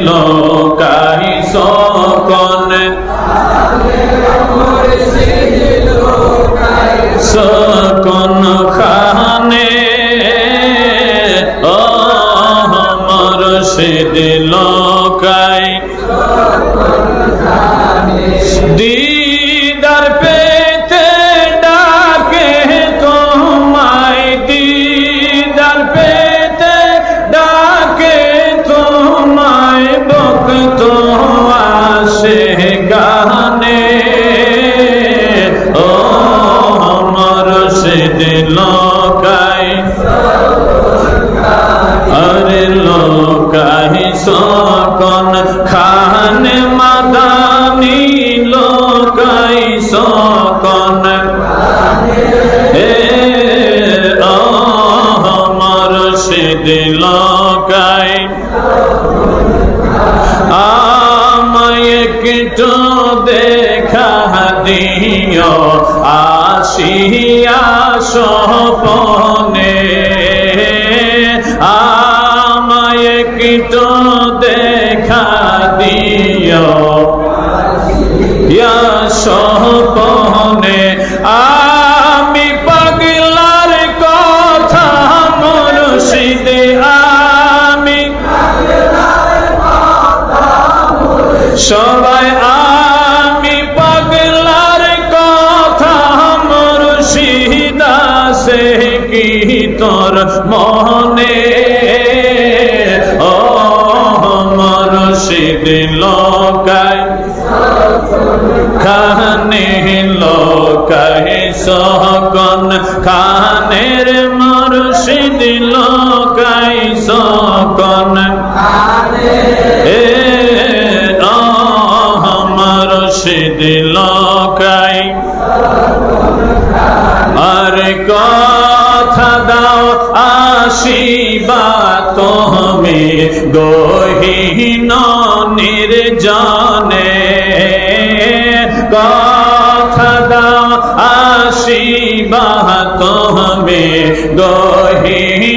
লোকাই সকন সকন সপনে আমায় একটু দেখা দিও। আমি পাগলার কথা মুর্শিদে আমি সবাই মনে। ও মুর্শিদ লোকায়, খানে লোকায় সহকন খানের মুর্শিদ লোকায় সকন এ আমার সিদ লোকাই আর দাও আসিবা তুমি গহীন নির্জনে কথা দাও আসিবা তুমি গহীন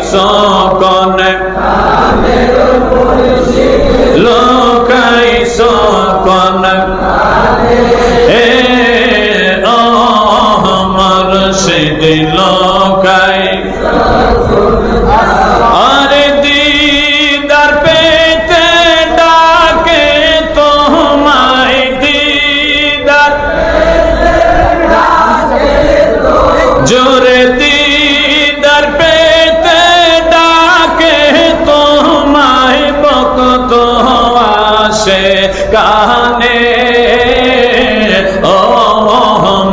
লোকাইস আসে কানে ও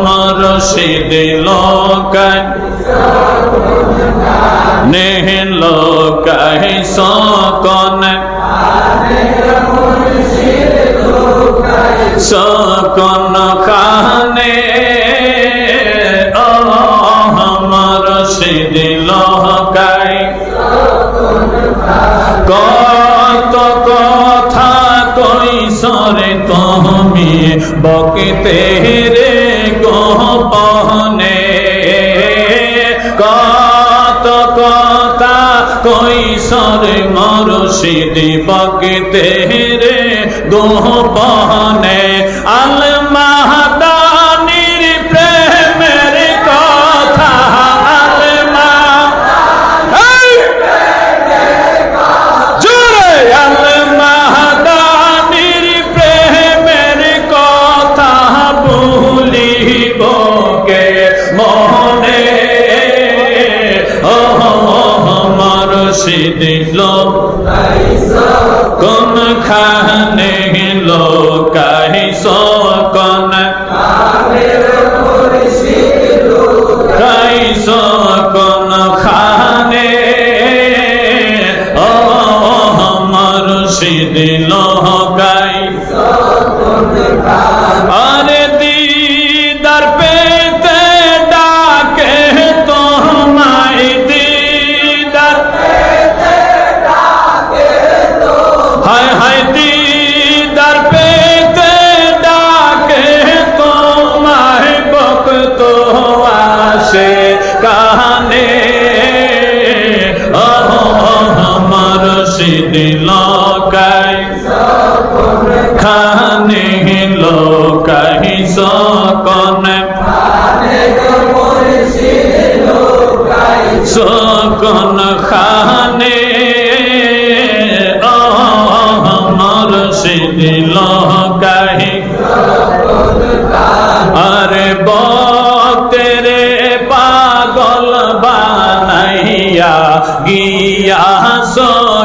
মরশিদ লোকায়। নেহ লোকায় সকন। সকন খানে ও মরশিদ লোকায়। কত সরে তুমি বকতে রে গোপনে। কত কথা কই সরে মরশিদি বকতে রে গোপনে। আল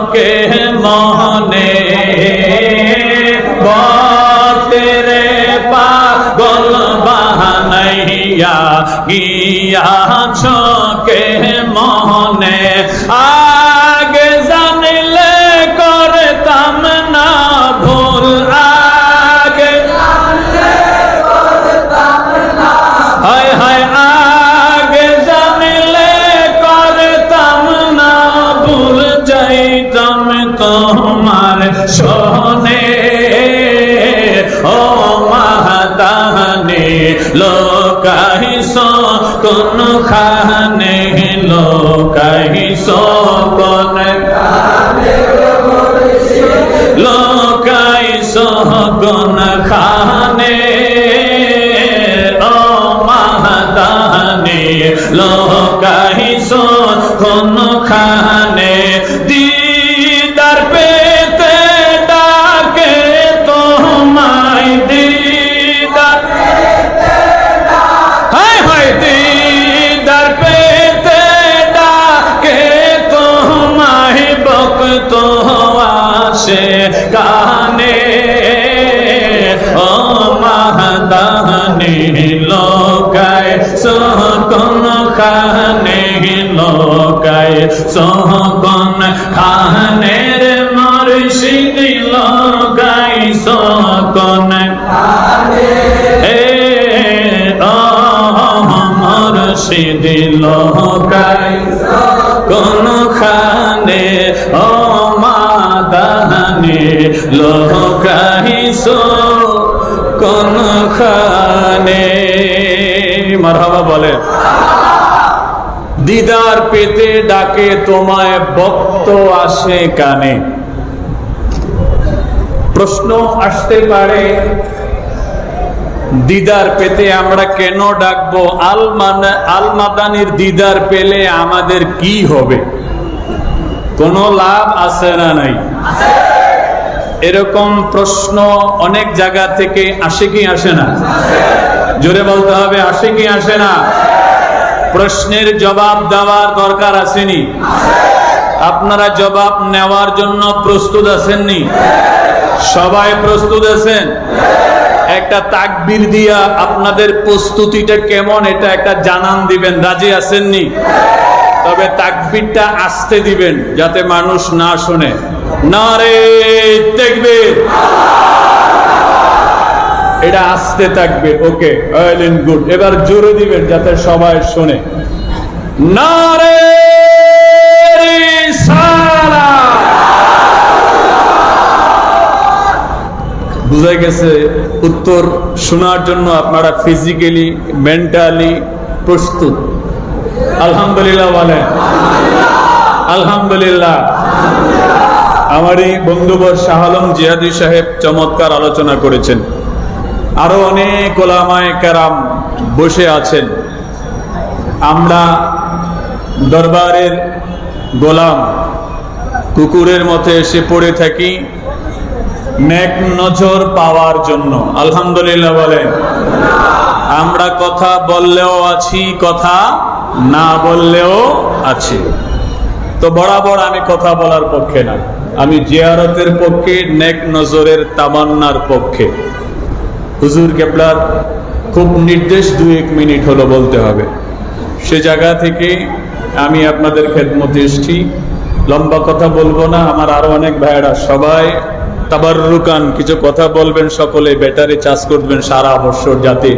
সকে মহনে বতেরে পাগল বানাইয়া গিয়া সকে মহনে আগে মাহাদানে লোকাই কোন খানে লোকাই কোন লোকাই সহগন খানে ও মাহাদানে লোকাই সহগন খানে সকন খানে লোকায় সকন খানের মর্শিদ লোকায় সকন এ আমার সিদিল কাই কোন খানে ও মাদানে লোকাই সো কোন খানে মারহাবা বলে। দিদার পেতে ডাকে, তোমায় বক্ত আসে কানে। প্রশ্ন আসতে পারে, দিদার পেতে আমরা কেন ডাকবো? আল মানে আল মাদানির দিদার পেলে আমাদের কি হবে? কোনো লাভ আছে না নাই? এরকম প্রশ্ন অনেক জায়গা থেকে আসে কি আসে না? জোরে বলতে হবে, আসে কি আসে না? প্রশ্নের জবাব দেওয়ার দরকার আসেনি। আপনারা জবাব নেওয়ার জন্য প্রস্তুত আছেননি? সবাই প্রস্তুত আছেন? একটা তাকবির দিয়া আপনাদের প্রস্তুতিটা কেমন, এটা একটা জানান দিবেন, রাজি আছেননি? তবে তাকবিরটা আসতে দিবেন, যাতে মানুষ না শোনে। না রে তাকবীর! এটা আসতে থাকবে, ওকে গুড। এবার জোরে দিবেন যাতে সবাই শোনে। না রে রিসালাত। বুঝা গেছে, উত্তর শোনার জন্য আপনারা ফিজিক্যালি মেন্টালি প্রস্তুত। আলহামদুলিল্লাহ বলেন। আলহামদুলিল্লাহ। আমারই বন্ধুবর শাহ আলম জিহাদি সাহেব চমৎকার আলোচনা করেছেন। আরও অনেক ওলামায় কারাম বসে আছেন। আমরা দরবারের গোলাম কুকুরের মতো এসে পড়ে থাকি নেক নজর পাওয়ার জন্য। আলহামদুলিল্লাহ বলেন। আমরা কথা বললেও আছি, কথা না বললেও আছি। তো বরাবর আমি কথা বলার পক্ষে না। আমি জিয়ারতের পক্ষে, নেক নজরের তামান্নার পক্ষে। হুজুর কেপলার খুব নির্দেশ দু এক মিনিট হলো বলতে হবে। সে জায়গা থেকে আমি আপনাদের খেদমতে এসছি। লম্বা কথা বলব না, আমার আরও অনেক ভাইয়েরা, সবাই তাবারুকান কিছু কথা বলবেন, সকলে ব্যাটারি চাষ করবেন সারা বছর যাতে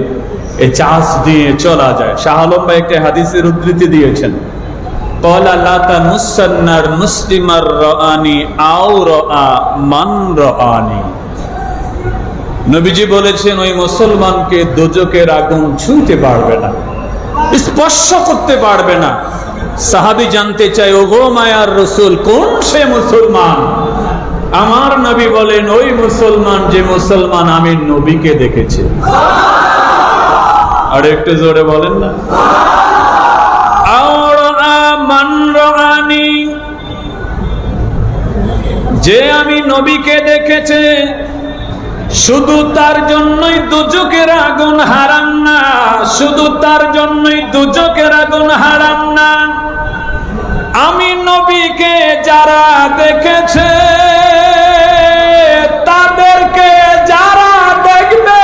এই চাষ দিয়ে চলা যায়। শাহ আলম ভাই একটা হাদিসের উদ্ধৃতি দিয়েছেন। কলা লাতা নুসান্নার মুসলিমার রানি আও রা মান রানি নবীজি বলেছেন, ওই মুসলমানকে দোজকের আগুন ছুঁতে পারবে না, স্পর্শ করতে পারবে না। সাহাবি জানতে চাই ওগো মায়ার রসুল, কোন সে মুসলমান? আমার নবী বলেন, ওই মুসলমান যে মুসলমান আমি নবীকে দেখেছি। আর একটু জোরে বলেন না। যে আমি নবীকে দেখেছে শুধু তার জন্যই দুজকের আগুন হারাম না। শুধু তার জন্যই দুজকের আগুন হারাম না। আমি নবীকে যারা দেখেছে, তাদেরকে যারা দেখবে,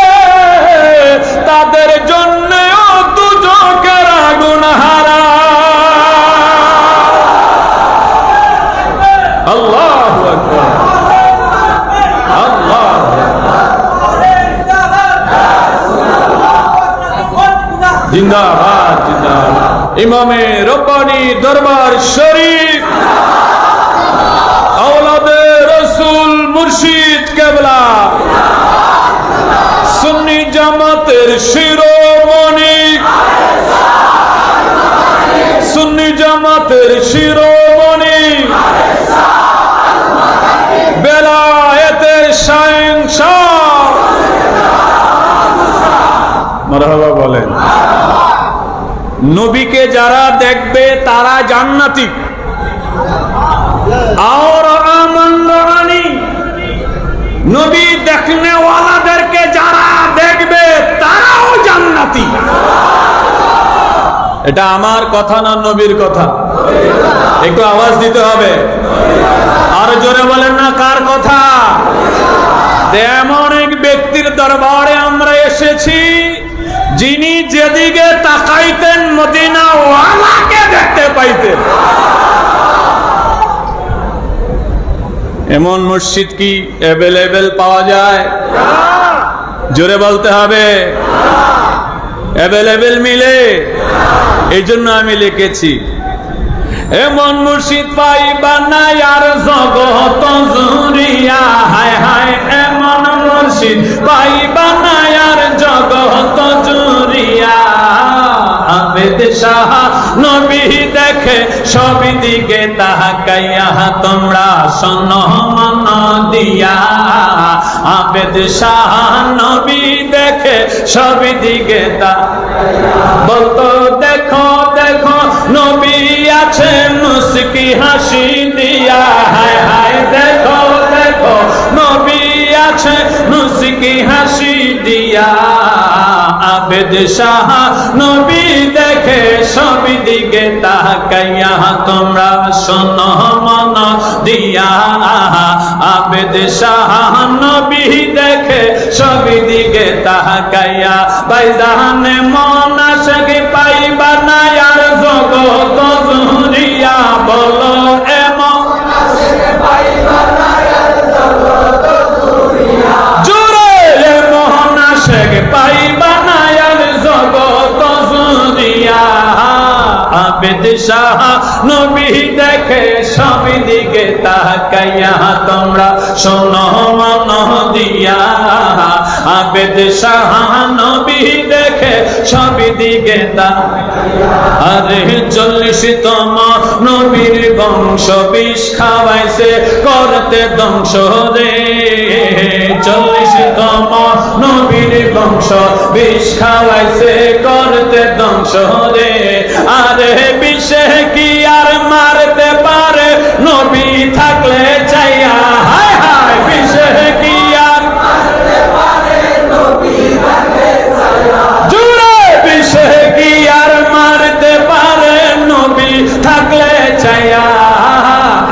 তাদের জন্যও দুজকের আগুন হারাম জিন্দাবাদ জিন্দাবাদ। ইমামে রব্বানি দরবার শরীফ। আওলাদে রসুল মুর্শিদ কেবলা। সুন্নি জামাতের শিরোমণি। সুন্নি জামাতের শিরোমণি। মারহাবা বলেন। নবীকে যারা দেখবে তারা জান্নাতি। নবী দেখনে ওয়ালাদেরকে যারা দেখবে তারাও জান্নাতি। এটা আমার কথা না নবীর কথা? একটু আওয়াজ দিতে হবে। আর জোরে বলেন না, কার কথা? এমন এক ব্যক্তির দরবারে আমরা এসেছি। যিনি যেদিকে তাকাইতেন মদিনা ওয়ালাকে দেখতে পাইতেন। এমন মসজিদ কি অ্যাভেলেবেল পাওয়া যায়? জোরে বলতে হবে। অ্যাভেলেবেল মিলে। এই জন্য আমি লিখেছি, এমন মুর্শিদ পাইবা না আর জগত জুরিয়া হায় হায়, এমন মুর্শিদ পাইবা না আর জগত জুরিয়া আবেদ শাহ নবী দেখে সবই দিকে তাহাকাইয়া তোমরা মন দিয়া। আবেদ শাহ নবী দেখে সবই দিকে তা বলতো, দেখো দেখো, নবী আছে মুস্কি হাসি মুস্কি হাসি দিয়া, আবেদ শাহ নবী দেখে সবই দিকে তাকাইয়া, তোমরা শোনো মন দিয়া, আবেদ শাহ নবী দেখে সবই দিকে তাকাইয়া, বাইজানে মন আশকে পাইবা না আর জগত জুরিয়া বলো এমন জোরে আবেদ শাহ নবী দেখে সবই দিকে তাকাইয়া তোমরা শোনো মন দিয়া আবেদ শাহ নবী দেখে সবই দিকে আরে চল্লিশ তম নবীর বংশ বিষ খাওয়াইছে, করতে ধ্বংস রে। চল্লিশ তম নবীর বংশ বিষ খাওয়াইছে, করতে ধ্বংস রে। আরে বিষে কি আর মারতে পারে? নবী থাকলে চাইয়া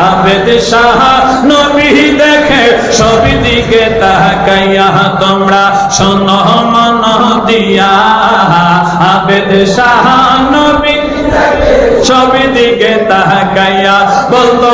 আবেদ শাহ নবী দেখে সবই দিকে তাকাইয়া, তোমরা শোনো মন দিয়া। আবেদ শাহ নবী সবই দিকে তাকাইয়া, বলতো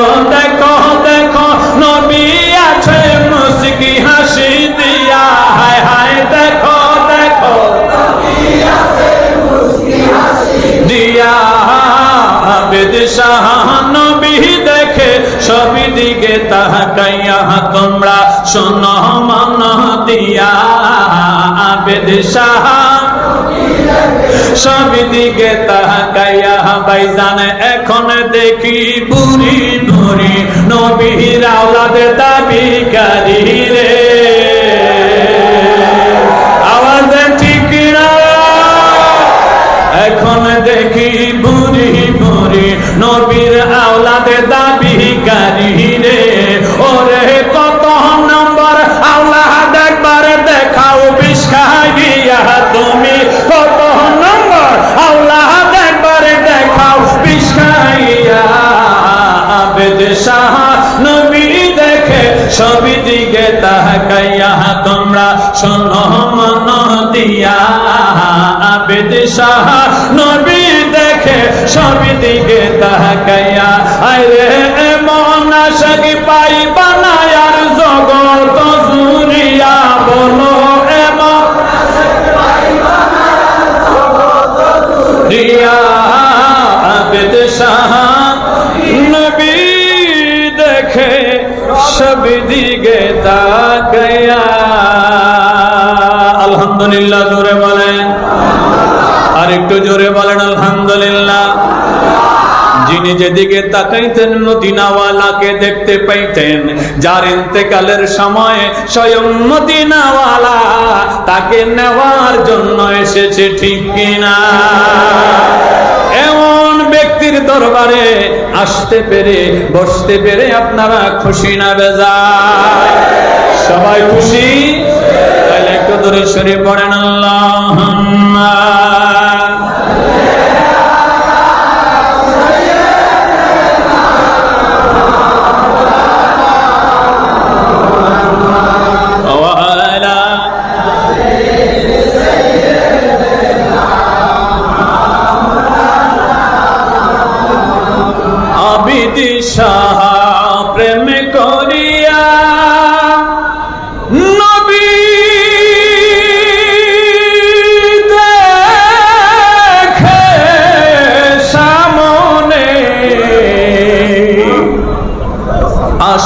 আবেদ শাহ নবী দেখে সবই দিকে তাকাইয়া, তোমরা শোনো মন দিয়া আবেদ শাহ সবই দিকে তাকাইয়া বাইজান এখন দেখি বুড়ি বুড়ি নবীর আওলাদের দাবিকারী রে। আওলাদে দাবি গাড়ি রে। ওরে, কত নম্বর আওলাদ একবার দেখাও বিস্কাইয়া তুমি। কত নম্বর আওলাদ একবার দেখাও শাহ নবী দেখে সবই দিকে তাকাইয়া তোমরা শোনো মন দিয়া। আবেদ শাহ নবী দেখে সবই দিকে তাকাইয়া আরে এমন আশাকি পাইবা না আর জগৎ জুরিয়া বলো এমন দিয়া আবেদ শাহ নবী দেখে সব দিকে তাকায়া আলহামদুলিল্লাহ জোরে বলেন আর একটু জোরে বলেন, আলহামদুলিল্লাহ। যিনি যেদিকে তাকাইতেন, মদিনাওয়ালাকে দেখতে পাইতেন। যার ইন্তেকালের সময় স্বয়ং মদিনাওয়ালা তাকে নেওয়ার জন্য এসেছে, ঠিক কিনা? এমন ব্যক্তির দরবারে আসতে পেরে, বসতে পেরে আপনারা খুশি না বেজা সবাই খুশি? তাহলে একটু দূরে সরে পড়েন আল্লাহ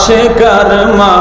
আসে কারমা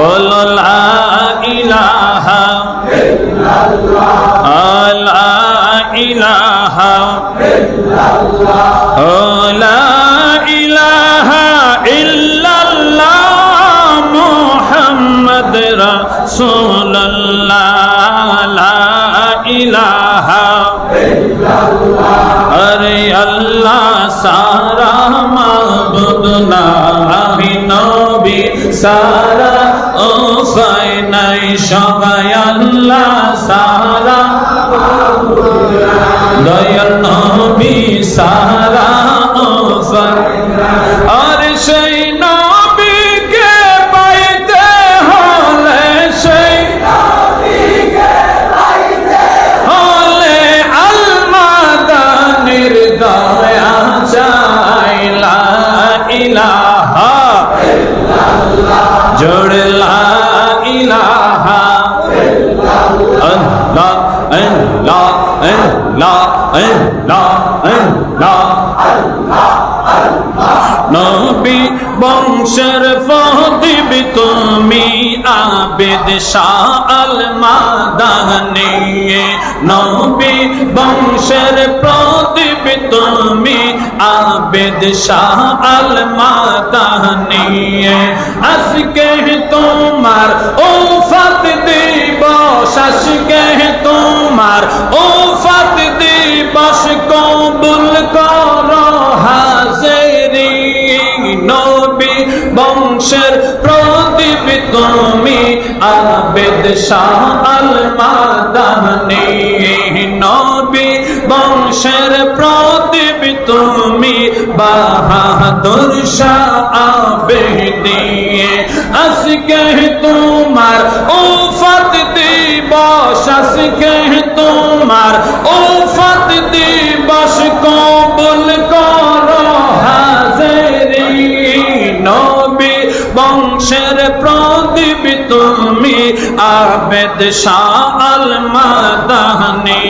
বলো ইলাহা আল্লাহ ইলাহা ওলা ইলাহা ইল্লাল্লাহ মুহাম্মদ রাসূলুল্লাহ লা ইলাহা আরে আল্লাহ সারা মাবুদ না নবী সারা ও নাই সবাই আল্লাহ সারা। দয়াল নবী সারা ফাই আর সেই আল্লাহ আল্লাহ আবেদ শাল মাদানে নবী বংশের আবেদ শাল মাদানে আজকে ও ফাত দিবস, আজকে তোমার ও দিবস কবুল কর হাজেরি, নবী বংশের প্রদীপ তুমি আবেদ শাহ আল মাদানি নবী বংশের প্রদীপ তুমি বাহাদুর শাহ আবেদি। আজকে তোমার উফত দিবস আজকে তোমার? উফত দিবস কবুল করো হাজেরি। নবী, বংশের প্রদীপ তুমি, আবেদ শাল মাদানি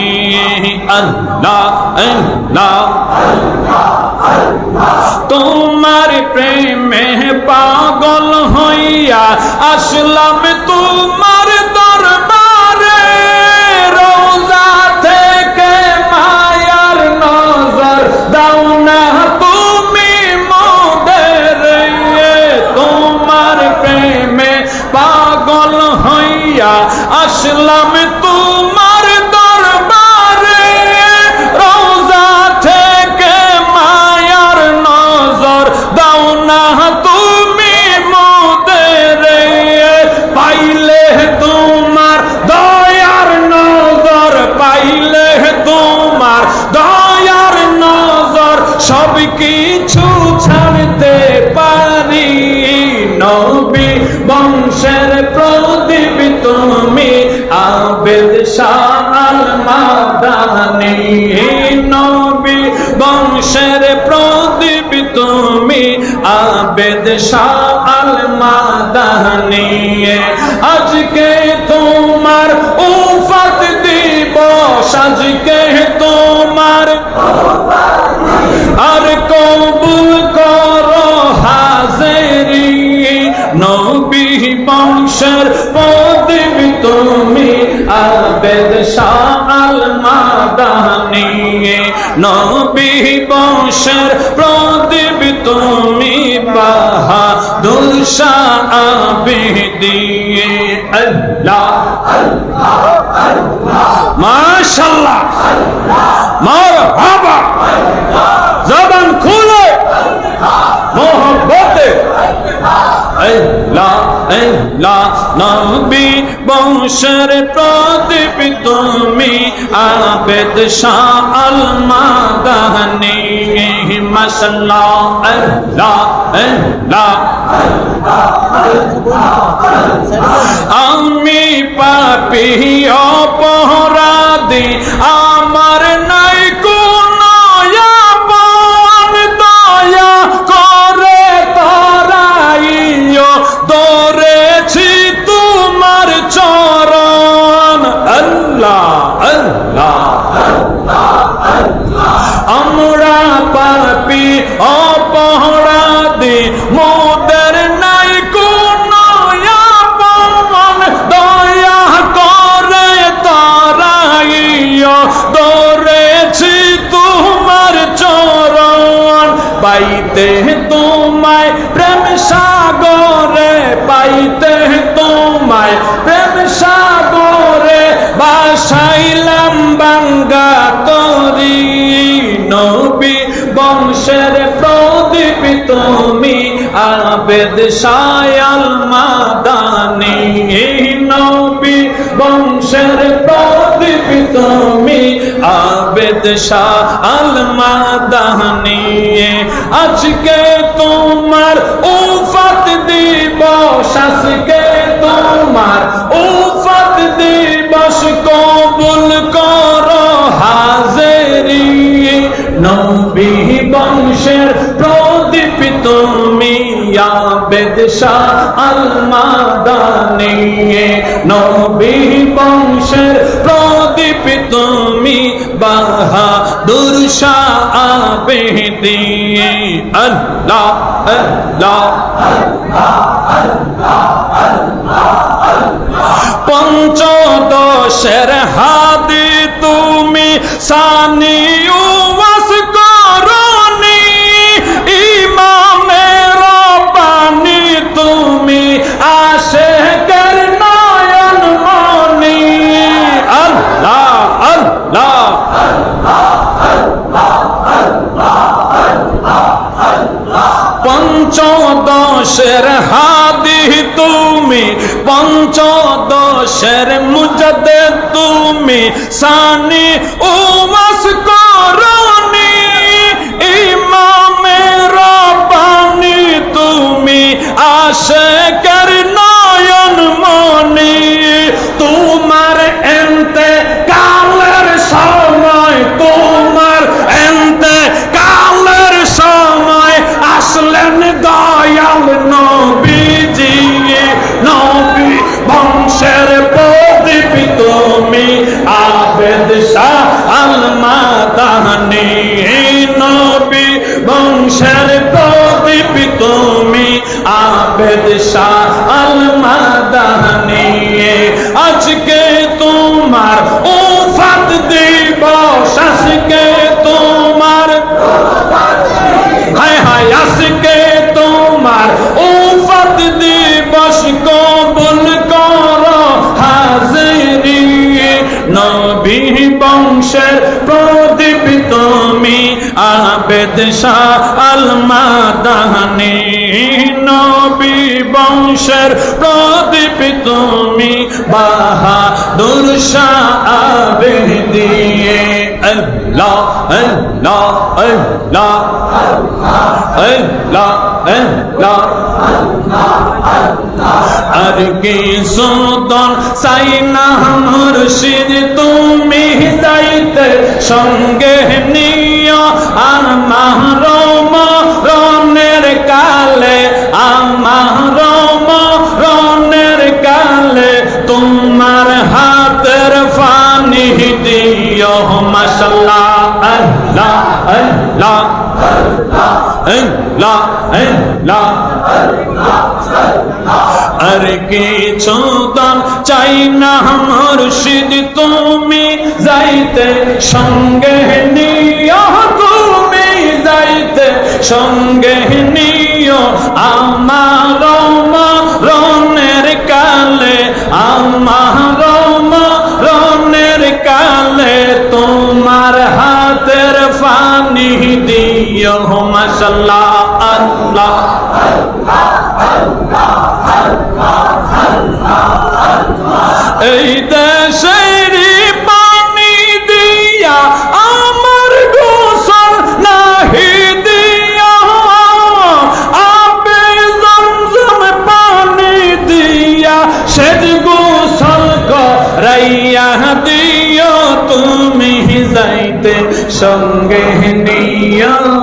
আল্লাহ আল্লাহ। তোমার প্রেমে পাগল হইয়া আসলাম তোমার মাদানি আজকে তোমার উফত দিবস, আজকে তোমার আর কবুল করো হাজেরি। নবী বংশের প্রদীপ তুমি আবেদ শাল মাদানি নবী বংশের প্রদীপ তুমি বাহাদুর শাহ আল্লাহ মাশাল্লাহ মারহাবা জবান খুলে। মোহব্বতে। আল্লাহ আল্লাহ, নবী বংশের প্রদীপ তুমি, আবেদ শাহ আল মাদানি আমি পাপি অপরাধী আমার পাইতে তোমায় প্রেম সাগরে, পাইতে তোমায় প্রেম সাগরে, বাসাইলাম বাঙ্গা তরি নবী বংশের প্রদীপ তুমি, আবেদ সায়াল মাদানি। নবী বংশের প্রদীপ তুমি আবেদ শাহ আল মাদানি আজকে তোমার উফাত দিবস, আজকে তোমার উফাত দিবস কবুল করো হাজেরি। নবী বংশের প্রদীপ তুমি বংশের প্রদীপ তুমি বাহাদুর দুরশা আবে দিয়ে পঞ্চদশের হাদি তুমি সানি পঞ্চদশের হাদি তুমি পঞ্চদশের মুজদে তুমি সানি উমাস করনি ইমামের পানি তুমি আসে বংশের প্রদীপ তুমি আবেদ শাহ আল মাদানি নবী বংশের প্রদীপ তুমি বাহাদুর শাহ দিয়ে। আল্লাহ আল্লাহ আল্লাহ আল্লাহ আল্লাহ আর কি সুন্দর সাইনা মুর্শিদ তুমি যাইতে সঙ্গে নিয় আর মাহরম কালে রনের কালে তোমার হাতের ফানি দিও, মাশাল্লাহ, আল্লাহ আল্লাহ আল্লাহ আল্লাহ আর কিছু দান চাই না, মুর্শিদ, তুমি যাইতে, সঙ্গে নিয় তুমি যাইতে, সঙ্গে নিয় আমার রনের কালে আমার রনের কালে তোমার হাতের ফানি দিও মাশাল্লাহ আল্লাহ এই দেশের সঙ্গে নিয়া